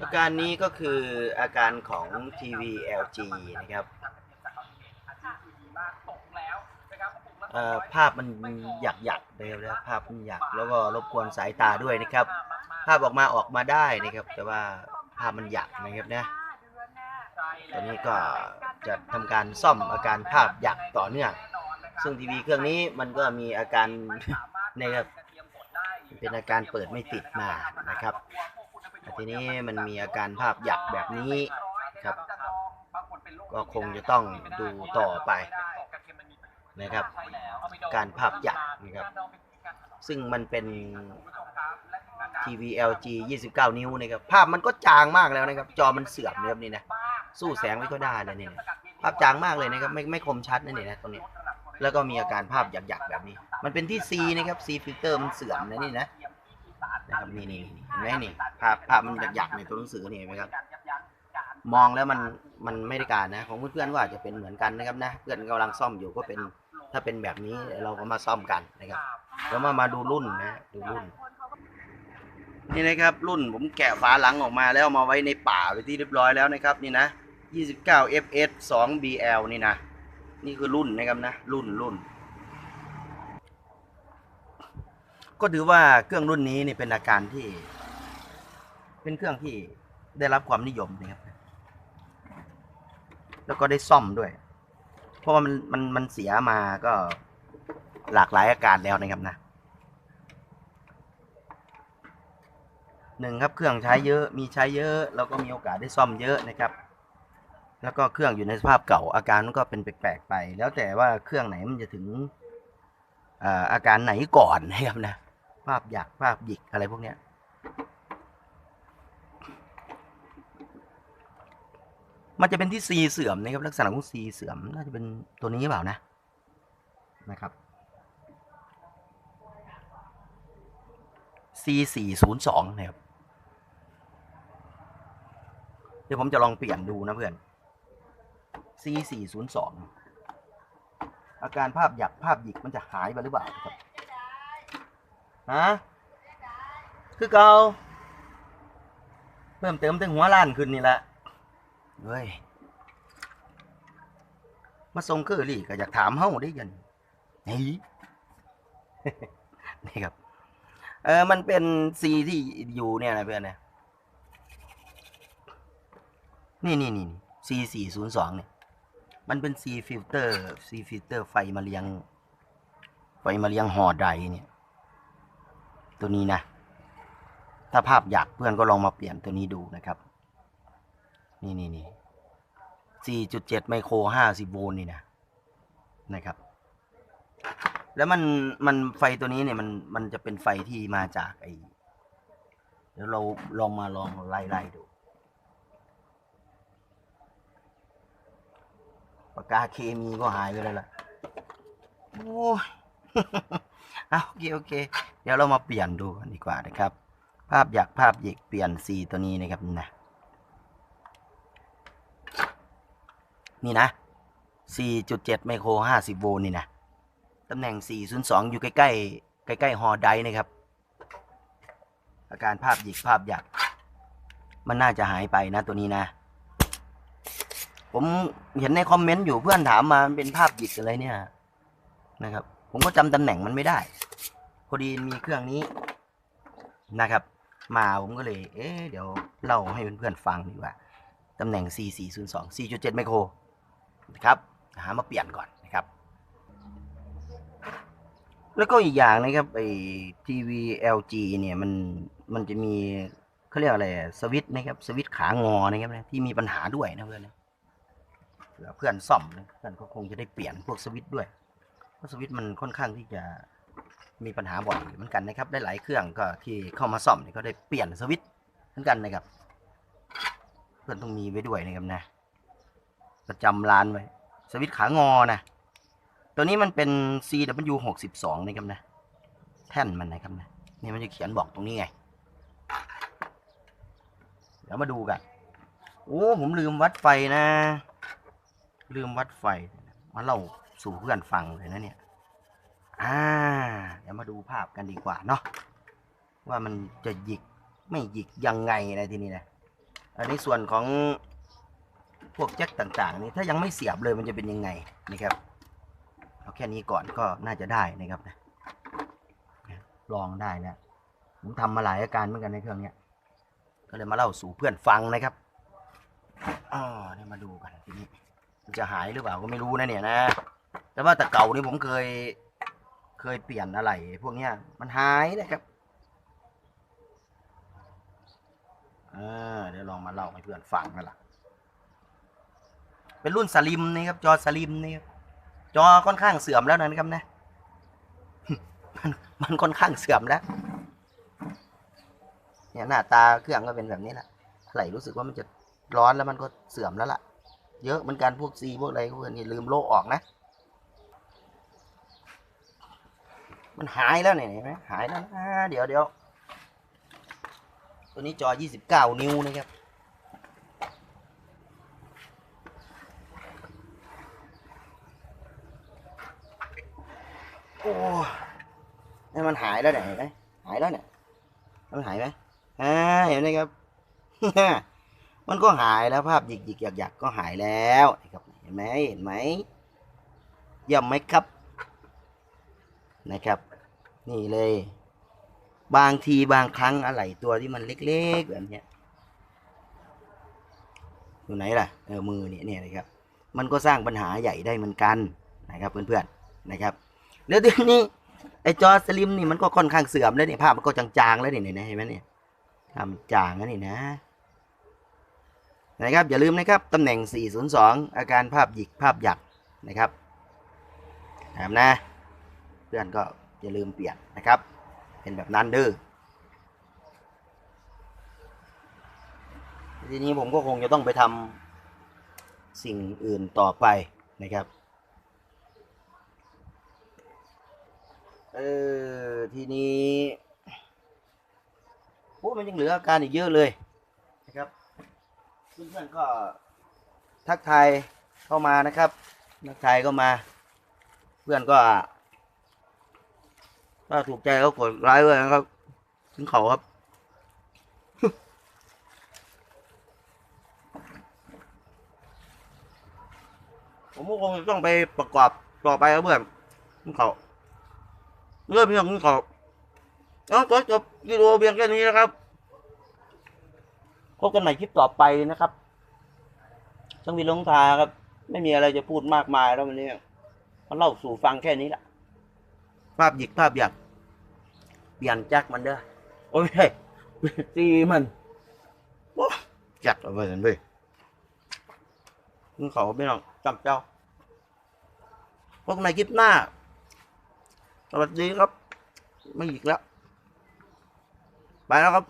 อาการนี้ก็คืออาการของทีวี LG นะครับเอ่อภาพมันหยักหยักๆเลยนะภาพมันหยักแล้วก็รบกวนสายตาด้วยนะครับ ภาพออกมาออกมาได้นะครับ แต่ว่าภาพมันหยักนะครับนะตอนนี้ก็จะทำการซ่อมอาการภาพหยักต่อเนื่อง ซึ่งทีวีเครื่องนี้มันก็มีอาการนะครับเป็นอาการเปิดไม่ติดมานะครับแต่ ทีนี้มันมีอาการภาพหยักแบบนี้ครับ ก็คงจะต้องดูต่อไปนะครับ การภาพหยักนะครับ ซึ่งมันเป็นทีวี LG 29 นิ้วนะครับ ภาพมันก็จางมากแล้วนะครับ จอมันเสื่อมนะครับนี่นะ สู้แสงไม่ค่อยได้เลยนี่นะภาพจางมากเลยนะครับ ไม่ไม่คมชัดนะนี่นะตรงนี้ แล้วก็มีอาการภาพหยักๆแบบนี้ มันเป็นที่ C นะครับ C ฟิลเตอร์มันเสื่อมนะนี่นะ นะครับนี่นี่นี่เห็นไหมนี่ภาพภาพมันหยักๆในตัวหนังสือนี่เห็นไหมครับ มองแล้วมันมันไม่ได้การนะ ของเพื่อนๆก็อาจจะเป็นเหมือนกันนะครับนะ เพื่อนกำลังซ่อมอยู่ก็เป็นถ้าเป็นแบบนี้เราก็มาซ่อมกันนะครับแล้วมามาดูรุ่นนะดูรุ่น นี่นะครับรุ่นผมแกะฝาหลังออกมาแล้วเอามาไว้ในป่าไปที่เรียบร้อยแล้วนะครับ นี่นะ29 fs 2 bl นี่นะ นี่คือรุ่นนะครับนะ รุ่นรุ่น ก็ถือว่าเครื่องรุ่นนี้นี่เป็นอาการที่ เป็นเครื่องที่ได้รับความนิยมนะครับ แล้วก็ได้ซ่อมด้วย เพราะว่ามันมันมันเสียมาก็หลากหลายอาการแล้วนะครับนะหนึ่งครับเครื่องใช้เยอะมีใช้เยอะแล้วก็มีโอกาสได้ซ่อมเยอะนะครับ แล้วก็เครื่องอยู่ในสภาพเก่าอาการมันก็เป็นแปลกๆไป แล้วแต่ว่าเครื่องไหนมันจะถึงอ่าอาการไหนก่อนนะครับนะ ภาพหยักภาพหยิกอะไรพวกเนี้ยมันจะเป็นที่ C เสื่อมนะครับ ลักษณะของ C เสื่อมน่าจะเป็นตัวนี้หรือเปล่านะนะครับ C 4 0 2 นะครับ เดี๋ยวผมจะลองเปลี่ยนดูนะเพื่อน C 4 0 2 อาการภาพหยักภาพหยิกมันจะหายไปหรือเปล่าครับ ฮะคือเกาเพิ่มเติมถึงหัวล้านขึ้นนี่แหละเฮ้ยมาส่งเคอรี่ก็อยากถามเฮาได้ยันนี่นี่ครับ เออมันเป็นซีที่อยู่เนี่ยนะเพื่อนนะนี่นี่นี่ซีสี่ศูนย์สองเนี่ยมันเป็นซีฟิลเตอร์ซีฟิลเตอร์ไฟมาเลี้ยง ไฟมาเลี้ยงหอไดเนี่ย ตัวนี้นะ ถ้าภาพอยากเพื่อนก็ลองมาเปลี่ยนตัวนี้ดูนะครับ นี่นี่นี่สี่จุดเจ็ดไมโครห้าสิบโวลต์นี่นะนะครับ แล้วมันมันไฟตัวนี้เนี่ยมันมันจะเป็นไฟที่มาจากไอเดี๋ยวเราลองมาลองไล่ไล่ดูปากกาเคมีก็หายไปแล้วล่ะ โอ้ย อาโอเคโอเค เดี๋ยวเรามาเปลี่ยนดูกันดีกว่านะครับ ภาพอยากภาพหยิกเปลี่ยนสีตัวนี้นะครับนะนี่นะ 4.7 ไมโคร 50 โวลต์นี่นะ ตำแหน่ง 402 อยู่ใกล้ ๆ ใกล้ ๆ ฮอไดนะครับ อาการภาพหยิกภาพหยัก มันน่าจะหายไปนะตัวนี้นะ ผมเห็นในคอมเมนต์อยู่เพื่อนถามมา มันเป็นภาพหยิกอะไรเนี่ยนะครับ ผมก็จำตำแหน่งมันไม่ได้ พอดีมีเครื่องนี้นะครับ มาผมก็เลย เอ๊ะเดี๋ยวเล่าให้เพื่อนๆฟังดีกว่าตำแหน่ง 4402 4.7 ไมโครนะครับ หามาเปลี่ยนก่อนนะครับ แล้วก็อีกอย่างนะครับไอ้ทีวี LG เนี่ยมันมันจะมีเขาเรียกอะไรสวิตช์นะครับสวิตขางอนะครับนะที่มีปัญหาด้วยนะเพื่อนนะเพื่อนซ่อมนะเพื่อนก็คงจะได้เปลี่ยนพวกสวิตด้วย สวิตช์มันค่อนข้างที่จะมีปัญหาบ่อยเหมือนกันนะครับ ได้หลายเครื่องก็ที่เข้ามาซ่อมเนี่ยก็ได้เปลี่ยนสวิตช์เหมือนกันนะครับ เพื่อนต้องมีไว้ด้วยนะครับนะ ประจำร้านไว้ สวิตช์ขางอนะ ตัวนี้มันเป็น CW 6 2 นะครับนะ แท่นมันนะครับนะ นี่มันจะเขียนบอกตรงนี้ไง เดี๋ยวมาดูกัน โอ้ ผมลืมวัดไฟนะ ลืมวัดไฟมาเล่า สู่เพื่อนฟังเลยนะเนี่ย อ่า เดี๋ยวมาดูภาพกันดีกว่าเนาะ ว่ามันจะหยิกไม่หยิกยังไงนะทีนี้นะ อันนี้ส่วนของพวกแจ็คต่างๆ นี่ถ้ายังไม่เสียบเลยมันจะเป็นยังไงนะครับ เอาแค่นี้ก่อนก็น่าจะได้นะครับนะลองได้แล้วผมทำมาหลายอาการเหมือนกันในเครื่องเนี้ย ก็เลยมาเล่าสู่เพื่อนฟังนะครับอ๋อเนี่ยมาดูกันทีนี้จะหายหรือเปล่าก็ไม่รู้นะเนี่ยนะ แต่ว่าแต่เก่านี่ผมเคย เคยเปลี่ยนอะไรพวกเนี้ย มันหายนะครับอ่าเดี๋ยวลองมาเล่าให้เพื่อนฟังนั่นแหละเป็นรุ่นสลิมนี่ครับ จอสลิมนี่ครับจอค่อนข้างเสื่อมแล้วนะครับนะ มันมันค่อนข้างเสื่อมแล้ว เนี่ยหน้าตาเครื่องก็เป็นแบบนี้แหละไหลรู้สึกว่ามันจะร้อนแล้วมันก็เสื่อมแล้วล่ะ เยอะเหมือนกันพวกซีพวกอะไรพวกนี้ลืมโลออกนะ มันหายแล้วเนี่ยเห็นไหมหายแล้วนะเดี๋ยวเดี๋ยวตัวนี้จอ 29 นิ้วนะครับ โอ้นี่มันหายแล้วเนี่ยเห็นไหมหายแล้วเนี่ย มันหายไหมอ่าเห็นไหมครับ มันก็หายแล้วภาพหยิกหยิกหยักหยักก็หายแล้วนะครับ เห็นไหมเห็นไหมยี่ยมไหมครับ นะครับ นี่เลย บางทีบางครั้งอะไรตัวที่มันเล็กๆแบบนี้อยู่ไหนล่ะเออมือเนี่ยเนี่ยนะครับ มันก็สร้างปัญหาใหญ่ได้เหมือนกันนะครับเพื่อนๆนะครับแล้วทีนี้ไอจอสลิมนี่มันก็ค่อนข้างเสื่อมแล้วเนี่ยภาพมันก็จางๆแล้วเนี่ยเห็นไหมเนี่ยทำจางแล้วนี่นะนะครับอย่าลืมนะครับตำแหน่ง 402 อาการภาพหยิกภาพหยักนะครับถามนะ พื่อนก็อย่าลืมเปลี่ยนนะครับ เป็นแบบนั้นเด้อทีนี้ผมก็คงจะต้องไปทำสิ่งอื่นต่อไปนะครับเออทีนี้โอ้มันยังเหลืออาการอีกเยอะเลยนะครับเพื่อนๆก็ทักทายเข้ามานะครับทักทายเข้ามา เพื่อนก็ ถ้าถูกใจก็กดไลค์ด้วยนะครับ ถึงเขาครับผมก็คงจะต้องไปประกอบต่อไปครับเพื่อนถึงเขาเรื่องเพียงนี้ขอเอาก็จบวิดีโอเพียงแค่นี้นะครับพบกันใหม่คลิปต่อไปนะครับช่างวินลงทาครับ ไม่มีอะไรจะพูดมากมายแล้ววันนี้มาเล่าสู่ฟังแค่นี้แหละ ภาพหยิกภาพหยักเปลี่ยนจักมันเด้อโอ้ยเฮ้ยตีมันโอ้จักเอาไปสันเว้ยมึงเขาไม่ต้องจำเจ้าพบกันใหม่คลิปหน้า สวัสดีครับ ไม่หยิกแล้ว ไปแล้วครับ